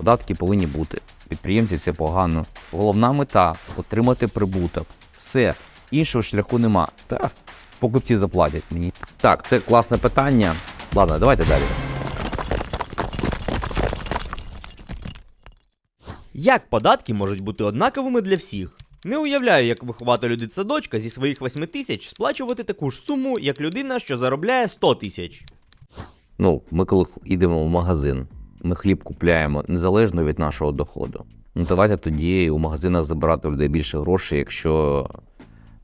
Податки повинні бути. Підприємці це погано. Головна мета отримати прибуток. Все, іншого шляху нема. Та покупці заплатять мені. Так, це класне питання. Ладно, давайте далі. Як податки можуть бути однаковими для всіх? Не уявляю, як вихователю дитсадочка зі своїх 8 тисяч сплачувати таку ж суму, як людина, що заробляє 100 тисяч. Ну, ми коли йдемо в магазин, ми хліб купляємо незалежно від нашого доходу. Ну давайте тоді у магазинах забирати у людей більше грошей, якщо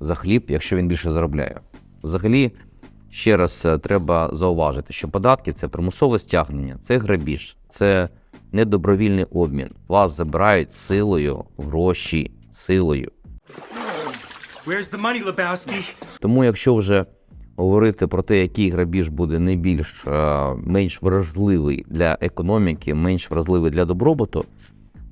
за хліб, якщо він більше заробляє. Взагалі, ще раз е, треба зауважити, що податки це примусове стягнення, це грабіж, це недобровільний обмін. Вас забирають силою гроші, силою. Where's the money, Lebowski? Тому, якщо вже говорити про те, який грабіж буде найбільш е, менш вразливий для економіки, менш вразливий для добробуту,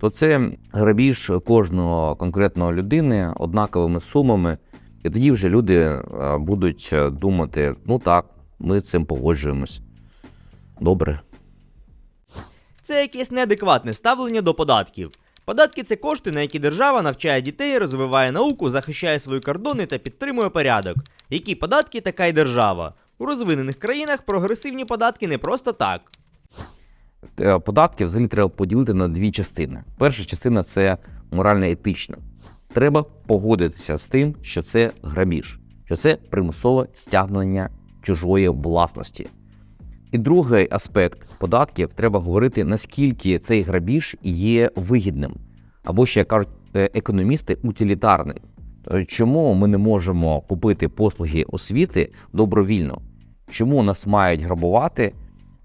то це грабіж кожного конкретного людини однаковими сумами. І тоді вже люди е, будуть е, думати: ну так, ми цим погоджуємось. Добре. Це якесь неадекватне ставлення до податків. Податки це кошти, на які держава навчає дітей, розвиває науку, захищає свої кордони та підтримує порядок. Які податки, така й держава. У розвинених країнах прогресивні податки не просто так. Е, Податки взагалі треба поділити на дві частини. Перша частина це морально-етична. Треба погодитися з тим, що це грабіж, що це примусове стягнення чужої власності. І другий аспект податків треба говорити, наскільки цей грабіж є вигідним, або ще як кажуть е, економісти, утилітарним. Е, Чому ми не можемо купити послуги освіти добровільно? Чому нас мають грабувати,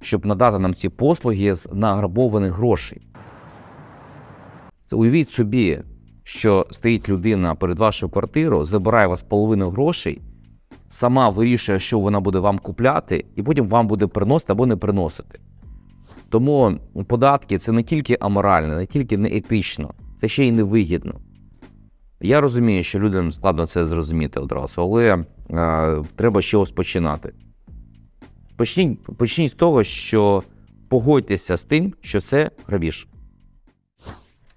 щоб надати нам ці послуги з награбованих грошей? Це Уявіть собі, що стоїть людина перед вашою квартирою, забирає у вас половину грошей, сама вирішує, що вона буде вам купляти, і потім вам буде приносити або не приносити. Тому податки це не тільки аморально, не тільки неетично, це ще й невигідно. Я розумію, що людям складно це зрозуміти одразу, але е, треба з чогось починати. Почніть, почніть з того, що погодьтеся з тим, що це грабіж.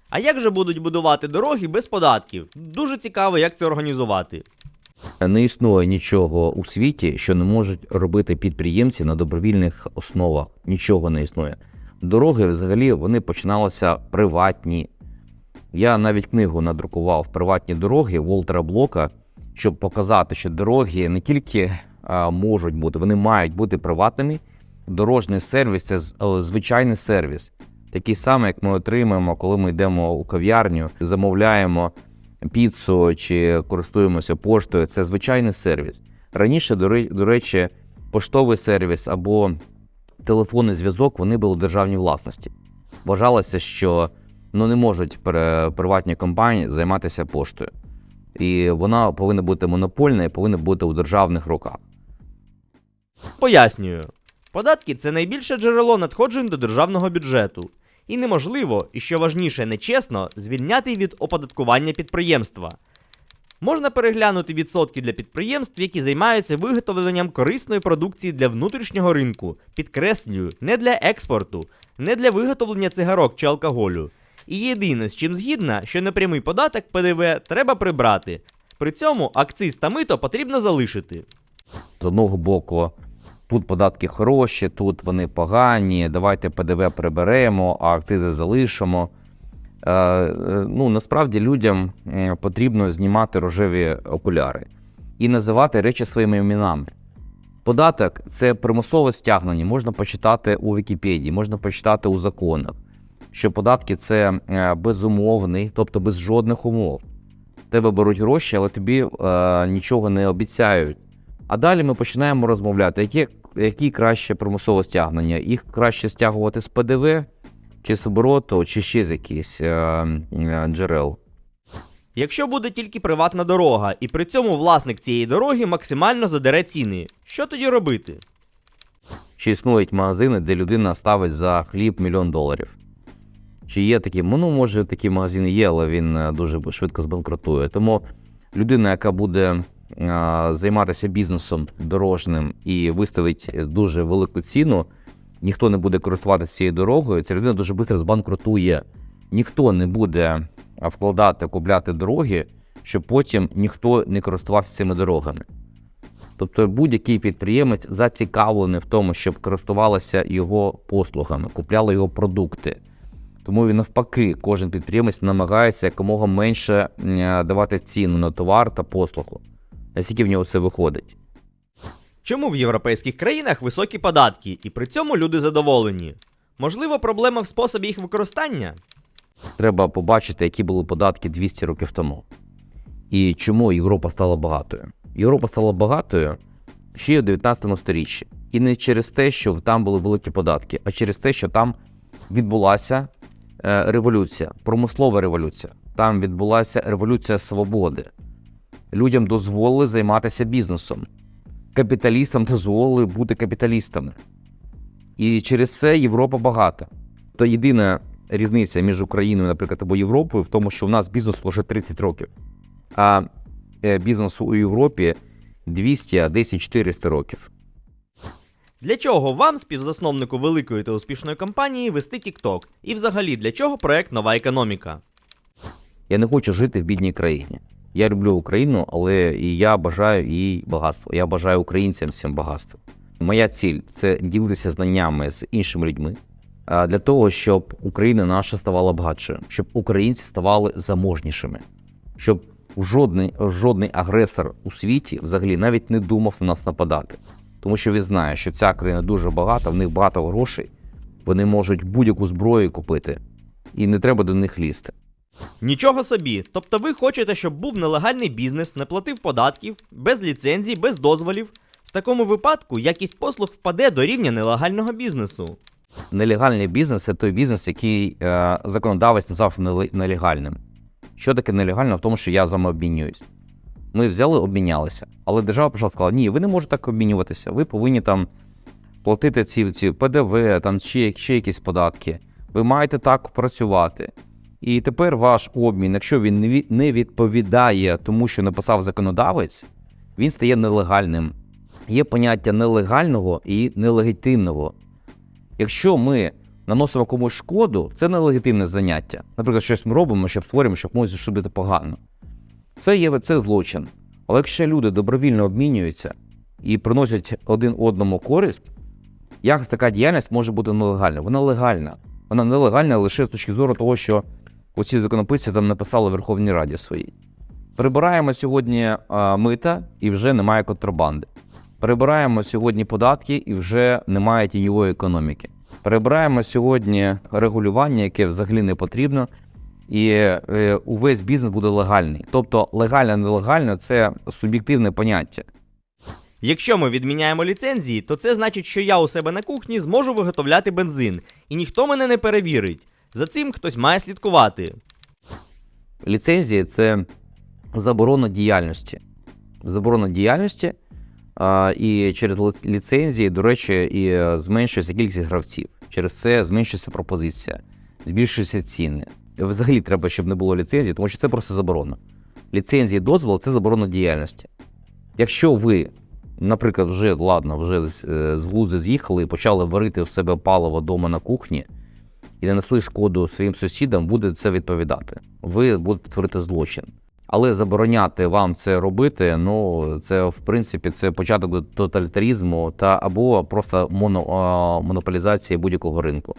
А як же будуть будувати дороги без податків? Дуже цікаво, як це організувати. Не існує нічого у світі, що не можуть робити підприємці на добровільних основах. Нічого не існує. Дороги взагалі вони починалися приватні. Я навіть книгу надрукував приватні дороги Волтера Блока, щоб показати, що дороги не тільки а, можуть бути, вони мають бути приватними. Дорожній сервіс це е, звичайний сервіс. Такий самий, як ми отримуємо, коли ми йдемо у кав'ярню, замовляємо піцу чи користуємося поштою. Це звичайний сервіс. Раніше, до речі, поштовий сервіс або телефонний зв'язок вони були у державній власності. Вважалося, що ну, не можуть приватні компанії займатися поштою. І вона повинна бути монопольна і повинна бути у державних руках. Пояснюю. Податки це найбільше джерело надходжень до державного бюджету. І неможливо, і що важніше, нечесно, звільняти від оподаткування підприємства. Можна переглянути відсотки для підприємств, які займаються виготовленням корисної продукції для внутрішнього ринку. Підкреслюю, не для експорту, не для виготовлення цигарок чи алкоголю. І єдине, з чим згідна, що непрямий податок ПДВ треба прибрати. При цьому акциз та мито потрібно залишити. З одного боку, тут податки хороші, тут вони погані, давайте ПДВ приберемо, а акцизи залишимо. Е, е, ну, насправді людям е, потрібно знімати рожеві окуляри і називати речі своїми іменами. Податок це примусове стягнення, можна почитати у Вікіпедії, можна почитати у законах, що податки це безумовний, тобто без жодних умов. Тебе беруть гроші, але тобі е, нічого не обіцяють. А далі ми починаємо розмовляти, які, які краще примусове стягнення. Їх краще стягувати з ПДВ, чи з обороту, чи ще з якихось е, е, джерел. Якщо буде тільки приватна дорога, і при цьому власник цієї дороги максимально задере ціни, що тоді робити? Чи існують магазини, де людина ставить за хліб мільйон доларів? Чи є такі? Ну, може, такі магазини є, але він е, дуже швидко збанкрутує. Тому людина, яка буде займатися бізнесом дорожним і виставить дуже велику ціну, ніхто не буде користуватися цією дорогою, ця людина дуже швидко збанкрутує. Ніхто не буде вкладати, купляти дороги, щоб потім ніхто не користувався цими дорогами. Тобто будь-який підприємець зацікавлений в тому, щоб користувалися його послугами, купляли його продукти. Тому він навпаки, кожен підприємець намагається якомога менше давати ціну на товар та послугу. Наскільки в нього це виходить? Чому в європейських країнах високі податки, і при цьому люди задоволені? Можливо, проблема в способі їх використання? Треба побачити, які були податки 200 років тому. І чому Європа стала багатою. Європа стала багатою ще й у 19 сторіччі. І не через те, що там були великі податки, а через те, що там відбулася е, революція, промислова революція. Там відбулася революція свободи. Людям дозволили займатися бізнесом. Капіталістам дозволили бути капіталістами. І через це Європа багата. То єдина різниця між Україною, наприклад, або Європою в тому, що в нас бізнес вже 30 років, а е, бізнесу у Європі 200, а десь і 400 років. Для чого вам, співзасновнику великої та успішної компанії, вести TikTok? І взагалі, для чого проект Нова економіка? Я не хочу жити в бідній країні. Я люблю Україну, але і я бажаю їй багатство. Я бажаю українцям всім багатства. Моя ціль це ділитися знаннями з іншими людьми для того, щоб Україна наша ставала багатшою, щоб українці ставали заможнішими, щоб жодний, жодний агресор у світі взагалі навіть не думав на нас нападати. Тому що він знає, що ця країна дуже багата, в них багато грошей, вони можуть будь-яку зброю купити, і не треба до них лізти. Нічого собі. Тобто ви хочете, щоб був нелегальний бізнес, не платив податків, без ліцензій, без дозволів. В такому випадку якість послуг впаде до рівня нелегального бізнесу. Нелегальний бізнес це той бізнес, який е, законодавець назвав нелегальним. Що таке нелегально в тому, що я з вами обмінююсь? Ми взяли, обмінялися. Але держава прийшла сказала, ні, ви не можете так обмінюватися, ви повинні там платити ці, ці ПДВ, там ще, ще якісь податки. Ви маєте так працювати. І тепер ваш обмін, якщо він не ві- не відповідає тому, що написав законодавець, він стає нелегальним. Є поняття нелегального і нелегітимного. Якщо ми наносимо комусь шкоду, це нелегітимне заняття. Наприклад, щось ми робимо, щоб створюємо, щоб комусь зробити погано. Це є це злочин. Але якщо люди добровільно обмінюються і приносять один одному користь, як така діяльність може бути нелегальна? Вона легальна. Вона нелегальна лише з точки зору того, що оці законописці там написали Верховній Раді своїй. Прибираємо сьогодні а, мита і вже немає контрабанди. Перебираємо сьогодні податки і вже немає тіньової економіки. Перебираємо сьогодні регулювання, яке взагалі не потрібно, і е, увесь бізнес буде легальний. Тобто легально, нелегально це суб'єктивне поняття. Якщо ми відміняємо ліцензії, то це значить, що я у себе на кухні зможу виготовляти бензин, і ніхто мене не перевірить. За цим хтось має слідкувати. Ліцензії це заборона діяльності. Заборона діяльності, а, і через ліцензії, до речі, і е, зменшується кількість гравців. Через це зменшується пропозиція, збільшуються ціни. Взагалі треба, щоб не було ліцензії, тому що це просто заборона. Ліцензії дозвол це заборона діяльності. Якщо ви, наприклад, вже ладно, вже з, е, з глузду з'їхали і почали варити в себе паливо вдома на кухні і нанесли шкоду своїм сусідам, буде це відповідати. Ви будете творити злочин. Але забороняти вам це робити, ну це в принципі це початок тоталітарізму та або просто моно, монополізації будь-якого ринку.